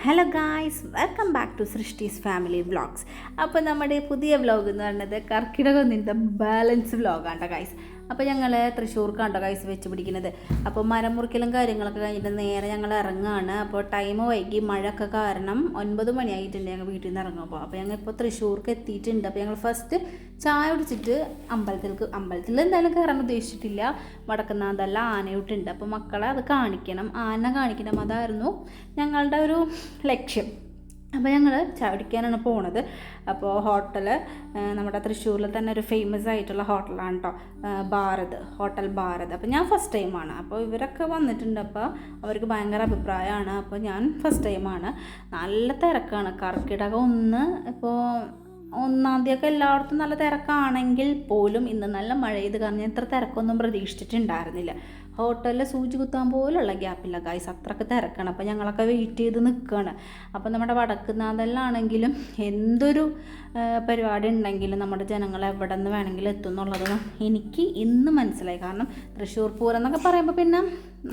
Hello guys welcome back to Srishti's family vlogs അപ്പോൾ നമ്മുടെ പുതിയ വ്ളോഗ് എന്ന് പറയുന്നത് കർക്കിടകത്തിന്റെ ബാലൻസ് വ്ളോഗാണ് ഗായ്സ് അപ്പോൾ ഞങ്ങൾ തൃശ്ശൂർക്കാണ് കൈസ് വെച്ച് പിടിക്കുന്നത് അപ്പോൾ മരം മുറിക്കലും കാര്യങ്ങളൊക്കെ കഴിഞ്ഞിട്ട് നേരെ ഞങ്ങൾ ഇറങ്ങുകയാണ് അപ്പോൾ ടൈം വൈകി മഴയൊക്കെ കാരണം ഒൻപത് മണിയായിട്ടുണ്ട് ഞങ്ങൾ വീട്ടിൽ നിന്ന് ഇറങ്ങുമ്പോൾ അപ്പോൾ ഞങ്ങൾ ഇപ്പോൾ തൃശ്ശൂർക്ക് എത്തിയിട്ടുണ്ട്. അപ്പോൾ ഞങ്ങൾ ഫസ്റ്റ് ചായ കുടിച്ചിട്ട് അമ്പലത്തിലേക്ക് അമ്പലത്തിൽ എന്തായാലും കയറാൻ ഉദ്ദേശിച്ചിട്ടില്ല. വടക്കുന്നാന്തല്ല ആനയൂട്ടുണ്ട്. അപ്പോൾ മക്കളെ അത് കാണിക്കണം. ആന കാണിക്കണം. അതായിരുന്നു ഞങ്ങളുടെ ഒരു ലക്ഷ്യം. അപ്പോൾ ഞങ്ങൾ ചായ കുടിക്കാനാണ് പോണത് അപ്പോൾ ഹോട്ടൽ നമ്മുടെ തൃശ്ശൂരിൽ തന്നെ ഒരു ഫേമസ് ആയിട്ടുള്ള ഹോട്ടലാണ് കേട്ടോ ഭാരത് ഹോട്ടൽ ഭാരത്. അപ്പോൾ ഞാൻ ഫസ്റ്റ് ടൈമാണ് അപ്പോൾ ഇവരൊക്കെ വന്നിട്ടുണ്ട് അപ്പോൾ അവർക്ക് ഭയങ്കര അഭിപ്രായമാണ്. അപ്പോൾ ഞാൻ ഫസ്റ്റ് ടൈമാണ് നല്ല തിരക്കാണ്. കർക്കിടകം ഒന്ന് ഇപ്പോൾ ഒന്നാം തീയതി എല്ലായിടത്തും നല്ല തിരക്കാണെങ്കിൽ പോലും ഇന്ന് നല്ല മഴ ചെയ്ത് കാരണം ഇത്ര തിരക്കൊന്നും പ്രതീക്ഷിച്ചിട്ടുണ്ടായിരുന്നില്ല. ഹോട്ടലിൽ സൂചി കുത്താൻ പോലുള്ള ഗ്യാപ്പില്ല ഗായ്സ് അത്രയ്ക്ക് തിരക്കാണ്. അപ്പോൾ ഞങ്ങളൊക്കെ വെയിറ്റ് ചെയ്ത് നിൽക്കുകയാണ് അപ്പോൾ നമ്മുടെ വടക്കുന്നാഥലിലാണെങ്കിലും എന്തൊരു പരിപാടി ഉണ്ടെങ്കിലും നമ്മുടെ ജനങ്ങൾ എവിടെ നിന്ന് വേണമെങ്കിലും എത്തും എന്നുള്ളത് എനിക്ക് ഇന്ന് മനസ്സിലായി കാരണം തൃശ്ശൂർ പൂരം എന്നൊക്കെ പറയുമ്പോൾ പിന്നെ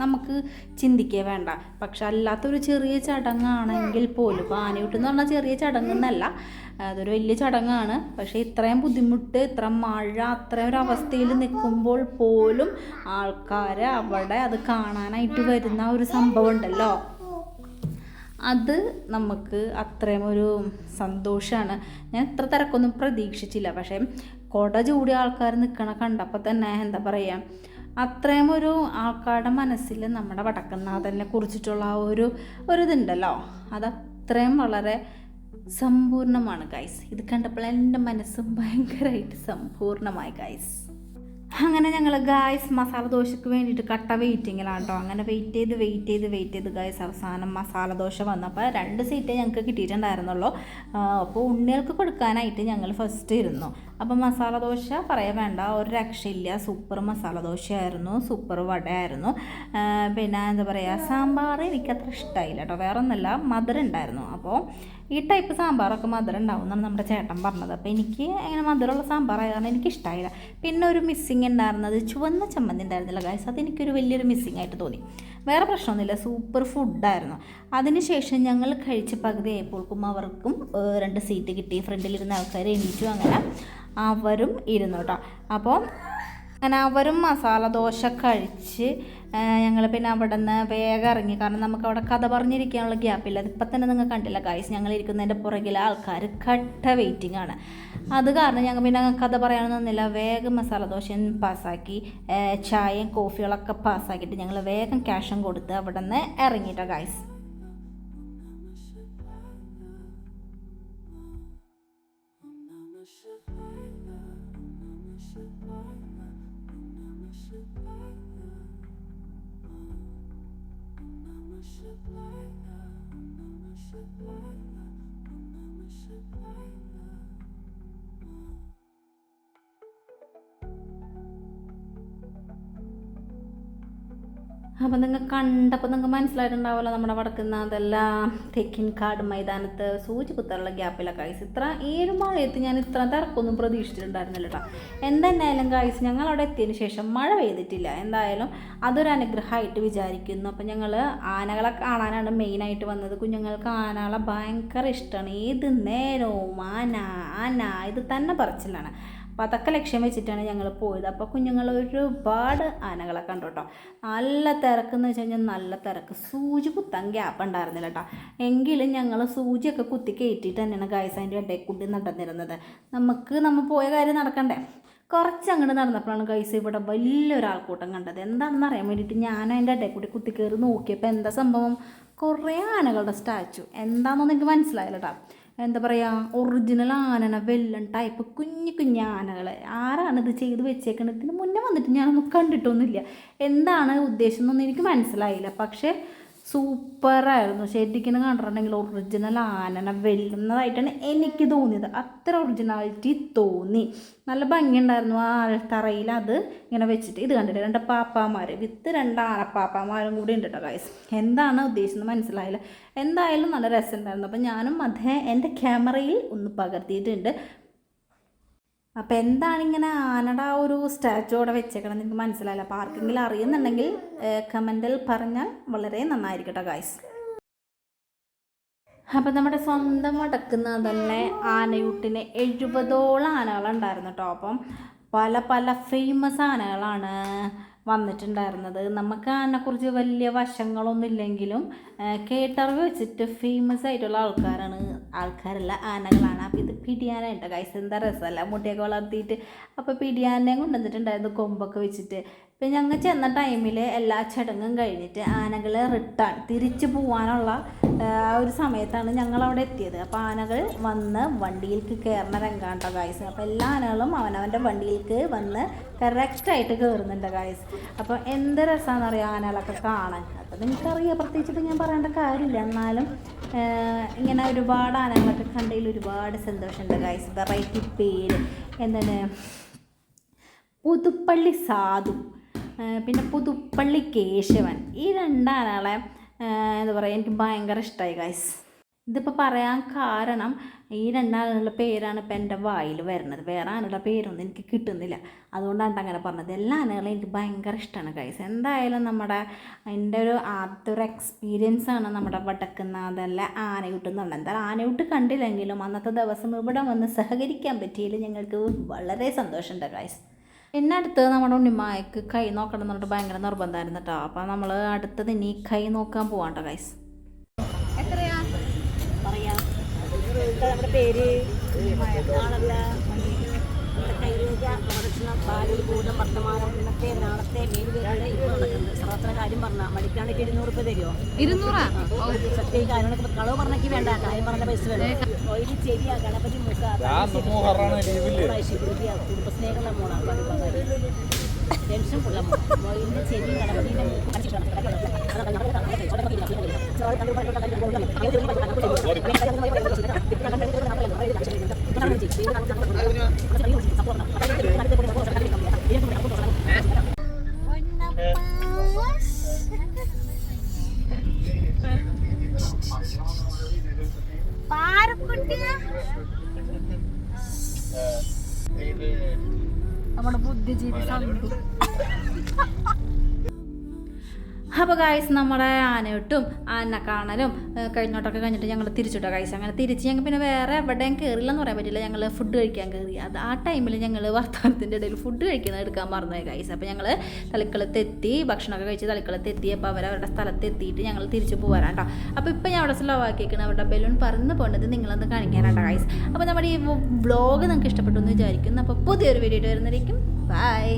നമുക്ക് ചിന്തിക്കേ വേണ്ട. പക്ഷെ അല്ലാത്തൊരു ചെറിയ ചടങ്ങാണെങ്കിൽ പോലും ഇപ്പോൾ ആനയൂട്ടെന്ന് പറഞ്ഞാൽ ചെറിയ ചടങ്ങെന്നല്ല അതൊരു വലിയ ചടങ്ങാണ്. പക്ഷേ ഇത്രയും ബുദ്ധിമുട്ട് ഇത്ര മഴ അത്രയും ഒരു അവസ്ഥയിൽ നിൽക്കുമ്പോൾ പോലും ആൾക്കാർ അവിടെ അത് കാണാനായിട്ട് വരുന്ന ഒരു സംഭവം ഉണ്ടല്ലോ. അത് നമുക്ക് അത്രയും ഒരു സന്തോഷമാണ് ഞാൻ ഇത്ര തിരക്കൊന്നും പ്രതീക്ഷിച്ചില്ല. പക്ഷേ കൊട ചൂടിയ ആൾക്കാർ നിൽക്കണ കണ്ടപ്പോൾ തന്നെ എന്താ പറയുക അത്രയും ഒരു ആൾക്കാരുടെ മനസ്സിൽ നമ്മുടെ വടക്കനാഥനെ കുറിച്ചിട്ടുള്ള ആ ഒരു ഒരു ഇതുണ്ടല്ലോ. അത് അത്രയും വളരെ സമ്പൂർണമാണ് ഗൈസ് ഇത് കണ്ടപ്പോൾ എന്റെ മനസ്സും ഭയങ്കരമായിട്ട് സമ്പൂർണമായി ഗൈസ് അങ്ങനെ ഞങ്ങൾ ഗായ്സ് മസാല ദോശയ്ക്ക് വേണ്ടിയിട്ട് കട്ട വെയിറ്റിങ്ങിലാണ് കേട്ടോ അങ്ങനെ വെയിറ്റ് ചെയ്ത് വെയിറ്റ് ചെയ്ത് വെയിറ്റ് ചെയ്ത് ഗായ്സ് അവസാനം മസാല ദോശ വന്നപ്പോൾ രണ്ട് സീറ്റേ ഞങ്ങൾക്ക് കിട്ടിയിട്ടുണ്ടായിരുന്നുള്ളൂ. അപ്പോൾ ഉണ്ണികൾക്ക് കൊടുക്കാനായിട്ട് ഞങ്ങൾ ഫസ്റ്റ് ഇരുന്നു. അപ്പോൾ മസാല ദോശ പറയാൻ വേണ്ട ഒരു രക്ഷയില്ല സൂപ്പർ മസാല ദോശയായിരുന്നു സൂപ്പർ വടയായിരുന്നു. പിന്നെ എന്താ പറയുക സാമ്പാർ എനിക്കത്ര ഇഷ്ടമായില്ല കേട്ടോ വേറെ ഒന്നുമല്ല മധുരം ഉണ്ടായിരുന്നു. അപ്പോൾ ഈ ടൈപ്പ് സാമ്പാറൊക്കെ മധുരം ഉണ്ടാവും എന്നാണ് നമ്മുടെ ചേട്ടൻ പറഞ്ഞത്. അപ്പോൾ എനിക്ക് അങ്ങനെ മധുരമുള്ള സാമ്പാറായതാണ് എനിക്ക് ഇഷ്ടമായില്ല പിന്നെ ഒരു മിസ്സിങ് ഉണ്ടായിരുന്നത് ചുവന്ന ചമ്മന്തി ഉണ്ടായിരുന്നില്ല ഗായ്സ് അതെനിക്കൊരു വലിയൊരു മിസ്സിങ് ആയിട്ട് തോന്നി. വേറെ പ്രശ്നമൊന്നുമില്ല സൂപ്പർ ഫുഡായിരുന്നു അതിനുശേഷം ഞങ്ങൾ കഴിച്ച പകുതി ആയപ്പോൾക്കും അവർക്കും രണ്ട് സീറ്റ് കിട്ടി. ഫ്രണ്ടിലിരുന്ന ആൾക്കാർ എണീറ്റു അങ്ങനെ അവരും ഇരുന്നു കേട്ടോ. അപ്പോൾ അങ്ങനെ അവരും മസാല ദോശ കഴിച്ച് ഞങ്ങൾ പിന്നെ അവിടെ നിന്ന് വേഗം ഇറങ്ങി. കാരണം നമുക്ക് അവിടെ കഥ പറഞ്ഞിരിക്കാനുള്ള ഗ്യാപ്പില്ല ഇപ്പം തന്നെ നിങ്ങൾ കണ്ടില്ല. ഗായ്സ് ഞങ്ങൾ ഇരിക്കുന്നതിന്റെ പുറകിലെ ആൾക്കാർ കട്ട വെയിറ്റിംഗ് ആണ്. അത് കാരണം ഞങ്ങൾ പിന്നെ കഥ പറയാനൊന്നുമില്ല വേഗം മസാല ദോശയും പാസ്സാക്കി ചായയും കോഫികളൊക്കെ പാസ്സാക്കിയിട്ട് ഞങ്ങൾ വേഗം ക്യാഷും കൊടുത്ത് അവിടെ നിന്ന് ഇറങ്ങിയിട്ടോ ഗായ്സ് അപ്പം നിങ്ങൾ കണ്ടപ്പോൾ നിങ്ങൾക്ക് മനസ്സിലായിട്ടുണ്ടാവുമല്ലോ നമ്മുടെ വടക്കുന്ന അതെല്ലാം തെക്കിൻ കാട് മൈതാനത്ത് സൂചി കുത്തറുള്ള ഗ്യാപ്പിലൊക്കെ കായ്സ് ഇത്ര ഏഴ് മഴയത്ത് ഞാൻ ഇത്ര തിരക്കൊന്നും പ്രതീക്ഷിച്ചിട്ടുണ്ടായിരുന്നില്ല കേട്ടോ എന്തെന്നായാലും കായ്സ് ഞങ്ങൾ അവിടെ എത്തിയതിന് ശേഷം മഴ പെയ്തിട്ടില്ല. എന്തായാലും അതൊരു അനുഗ്രഹമായിട്ട് വിചാരിക്കുന്നു. അപ്പം ഞങ്ങൾ ആനകളെ കാണാനാണ് മെയിനായിട്ട് വന്നത്. കുഞ്ഞുങ്ങൾക്ക് ആനകളെ ഭയങ്കര ഇഷ്ടമാണ് ഏത് നേരവും ആന ആന ഇത് തന്നെ പറച്ചിലാണ്. അപ്പോൾ അതൊക്കെ ലക്ഷ്യം വെച്ചിട്ടാണ് ഞങ്ങൾ പോയത്. അപ്പോൾ കുഞ്ഞുങ്ങൾ ഒരുപാട് ആനകളെ കണ്ടു കേട്ടോ നല്ല തിരക്കെന്ന് വെച്ച് കഴിഞ്ഞാൽ നല്ല തിരക്ക്. സൂചി കുത്താൻ ഗ്യാപ്പ് ഉണ്ടായിരുന്നില്ല കേട്ടോ എങ്കിലും ഞങ്ങൾ സൂചിയൊക്കെ കുത്തി കയറ്റിയിട്ട് തന്നെയാണ് ഗായ്സ് അതിന്റെ ഇടയിൽ കൂട്ടി നടന്നിരുന്നത്. നമുക്ക് നമ്മൾ പോയ കാര്യം നടക്കണ്ടേ? കുറച്ച് അങ്ങോട്ട് നടന്നപ്പോഴാണ് ഗൈസ് ഇവിടെ വലിയൊരാൾക്കൂട്ടം കണ്ടത്. എന്താണെന്ന് അറിയാൻ വേണ്ടിയിട്ട് ഞാൻ അതിന്റെ ഇടയിൽ കൂടി കുത്തി കയറി നോക്കിയപ്പോൾ എന്താ സംഭവം? കുറേ ആനകളുടെ സ്റ്റാച്ചു എന്താണെന്നൊന്നും എനിക്ക് മനസ്സിലായില്ല കേട്ടോ എന്താ പറയുക ഒറിജിനൽ ആനന വെല്ലൻ ടൈപ്പ് കുഞ്ഞു കുഞ്ഞു ആനകൾ ആരാണ് ഇത് ചെയ്ത് വെച്ചേക്കണത്? ഇതിന് മുന്നേ വന്നിട്ട് ഞാനൊന്നും കണ്ടിട്ടൊന്നുമില്ല. എന്താണ് ഉദ്ദേശം എന്നൊന്നും എനിക്ക് മനസ്സിലായില്ല. പക്ഷേ സൂപ്പറായിരുന്നു. ശരിക്കും കണ്ടിട്ടുണ്ടെങ്കിൽ ഒറിജിനൽ ആനനെ വെല്ലുന്നതായിട്ടാണ് എനിക്ക് തോന്നിയത്. അത്ര ഒറിജിനാലിറ്റി തോന്നി. നല്ല ഭംഗിയുണ്ടായിരുന്നു ആ തറയിൽ അത് ഇങ്ങനെ വെച്ചിട്ട്. ഇത് കണ്ടിട്ട് രണ്ട് പാപ്പാമാർ വിത്ത് രണ്ട് ആനപ്പാപ്പാമാരും കൂടി ഉണ്ട് കേട്ടോ ഗൈസ് എന്താണ് ഉദ്ദേശിച്ചത് മനസ്സിലായില്ല. എന്തായാലും നല്ല രസമുണ്ടായിരുന്നു. അപ്പം ഞാനും അതേ എന്റെ ക്യാമറയിൽ ഒന്ന് പകർത്തിയിട്ടുണ്ട്. അപ്പോൾ എന്താണ് ഇങ്ങനെ ആനയുടെ ആ ഒരു സ്റ്റാച്ചു അവിടെ വെച്ചേക്കണം നിങ്ങൾക്ക് മനസ്സിലായില്ല. അപ്പോൾ ആർക്കെങ്കിലും അറിയുന്നുണ്ടെങ്കിൽ കമന്റിൽ പറഞ്ഞാൽ വളരെ നന്നായിരിക്കട്ടെ ഗായ്സ് അപ്പം നമ്മുടെ സ്വന്തം വടക്കുന്ന തന്നെ ആനയൂട്ടിന് എഴുപതോളം ആനകളുണ്ടായിരുന്നു കേട്ടോ. അപ്പം പല പല ഫേമസ് ആനകളാണ്. വന്നിട്ടുണ്ടായിരുന്നത്. നമുക്ക് അതിനെക്കുറിച്ച് വലിയ വശങ്ങളൊന്നും ഇല്ലെങ്കിലും കേട്ടറിവ് വെച്ചിട്ട് ഫേമസ് ആയിട്ടുള്ള ആൾക്കാരാണ്. ആൾക്കാരല്ല ആനകളാണ്. അപ്പോൾ ഇത് പിടിയാനായിട്ട്? കൈസ് എന്താ രസമല്ല? മുട്ടിയൊക്കെ വളർത്തിയിട്ട്. അപ്പോൾ പിടിയാനെ കൊണ്ടുവന്നിട്ടുണ്ടായിരുന്നു കൊമ്പൊക്കെ വെച്ചിട്ട്. ഇപ്പം ഞങ്ങൾ ചെന്ന ടൈമിൽ എല്ലാ ചടങ്ങും കഴിഞ്ഞിട്ട് ആനകൾ റിട്ടേൺ തിരിച്ചു പോകാനുള്ള ആ ഒരു സമയത്താണ് ഞങ്ങൾ അവിടെ എത്തിയത്. അപ്പോൾ ആനകൾ വന്ന് വണ്ടിയിലേക്ക് കയറുന്ന രംഗാണ്ടോ ഗായ്സ് അപ്പോൾ എല്ലാ ആനകളും അവനവന്റെ വണ്ടിയിലേക്ക് വന്ന് കറക്റ്റായിട്ട് കയറുന്നുണ്ട് ഗായ്സ് അപ്പോൾ എന്ത് രസമാണെന്ന് അറിയാം ആനകളൊക്കെ കാണാൻ? അപ്പോൾ നിങ്ങൾക്കറിയാം? പ്രത്യേകിച്ചിട്ട് ഞാൻ പറയേണ്ട കാര്യമില്ല. എന്നാലും ഇങ്ങനെ ഒരുപാട് ആനകളൊക്കെ കണ്ടതിൽ ഒരുപാട് സന്തോഷമുണ്ട് ഗായ്സ് വെറൈറ്റി പേര്. എന്താണ്? പുതുപ്പള്ളി സാധു. പിന്നെ പുതുപ്പള്ളി കേശവൻ. ഈ രണ്ടാളെ എന്താ പറയുക എനിക്ക് ഭയങ്കര ഇഷ്ടമായി ഗൈസ് ഇതിപ്പോൾ പറയാൻ കാരണം ഈ രണ്ടാളുടെ പേരാണ് ഇപ്പം എന്റെ വായിൽ വരുന്നത്. വേറെ ആനയുടെ പേരൊന്നും എനിക്ക് കിട്ടുന്നില്ല. അതുകൊണ്ടാണ് അങ്ങനെ പറഞ്ഞത്. എല്ലാ ആനകളും എനിക്ക് ഭയങ്കര ഇഷ്ടമാണ് ഗൈസ് എന്തായാലും നമ്മുടെ എന്റെ ഒരു ആദ്യത്തെ ഒരു എക്സ്പീരിയൻസ് ആണ് നമ്മുടെ വടക്കുന്നാഥല്ല ആനയൂട്ട് എന്ന് പറഞ്ഞത് എന്തായാലും ആനയൂട്ട് കണ്ടില്ലെങ്കിലും അന്നത്തെ ദിവസം ഇവിടെ വന്ന് സഹകരിക്കാൻ പറ്റിയതിൽ ഞങ്ങൾക്ക് വളരെ സന്തോഷമുണ്ട് ഗൈസ് പിന്നെ അടുത്ത് നമ്മുടെ ഉണ്ണിമായക്ക് കൈ നോക്കണം എന്ന് പറഞ്ഞിട്ട് ഭയങ്കര നിർബന്ധമായിരുന്നു കേട്ടോ അപ്പം നമ്മൾ അടുത്തത് ഇനി കൈ നോക്കാൻ പോവാം കേട്ടോ ഗൈസ് ഇരുന്നൂറ് സത്യം കാര്യങ്ങളൊക്കെ കളവ് പറഞ്ഞേക്ക് വേണ്ട. കാര്യം പറഞ്ഞ പൈസ വേണം. ഓയിൽ ചെരിയ ഗണപതി മുഖ കുടുംബസ്നേഹമുള്ള മോളാണ് ടെൻഷൻ പുള്ള മൊയിലിന്റെ ചെവി ഗണപതിന്റെ നമ്മുടെ ബുദ്ധിജീവി സന്ധു അപ്പോൾ ഗായ്സ് നമ്മുടെ ആനയൊട്ടും ആന കാണലും കഴിഞ്ഞോട്ടൊക്കെ കഴിഞ്ഞിട്ട് ഞങ്ങൾ തിരിച്ചിട്ടോ ഗായ്സ് അങ്ങനെ തിരിച്ച് ഞങ്ങൾ പിന്നെ വേറെ എവിടെയും കയറില്ലെന്ന് പറയാൻ പറ്റില്ല. ഞങ്ങൾ ഫുഡ് കഴിക്കാൻ കയറി അത് ആ ടൈമിൽ ഞങ്ങൾ വർത്തമാനത്തിന്റെ ഇടയിൽ ഫുഡ് കഴിക്കുന്നത് എടുക്കാൻ മറന്നുപോയി ഗായ്സ് അപ്പോൾ ഞങ്ങൾ തളിക്കളത്തെത്തി ഭക്ഷണമൊക്കെ കഴിച്ച് തളിക്കളത്തെത്തി. അപ്പോൾ അവർ അവരുടെ സ്ഥലത്ത് എത്തിയിട്ട് ഞങ്ങൾ തിരിച്ച് പോകാനാട്ടോ അപ്പോൾ ഇപ്പോൾ ഞാൻ അവിടെ സ്ലോ ആക്കിയിരിക്കണം അവരുടെ ബലൂൺ പറന്ന് പോകുന്നത് നിങ്ങളൊന്ന് കാണിക്കാനാട്ടോ ഗായ്സ് അപ്പോൾ നമ്മുടെ ഈ വ്ളോഗ് നിങ്ങൾക്ക് ഇഷ്ടപ്പെട്ടു എന്ന് വിചാരിക്കുന്നു. അപ്പോൾ പുതിയൊരു വീഡിയോ വരുന്നതായിരിക്കും. ബൈ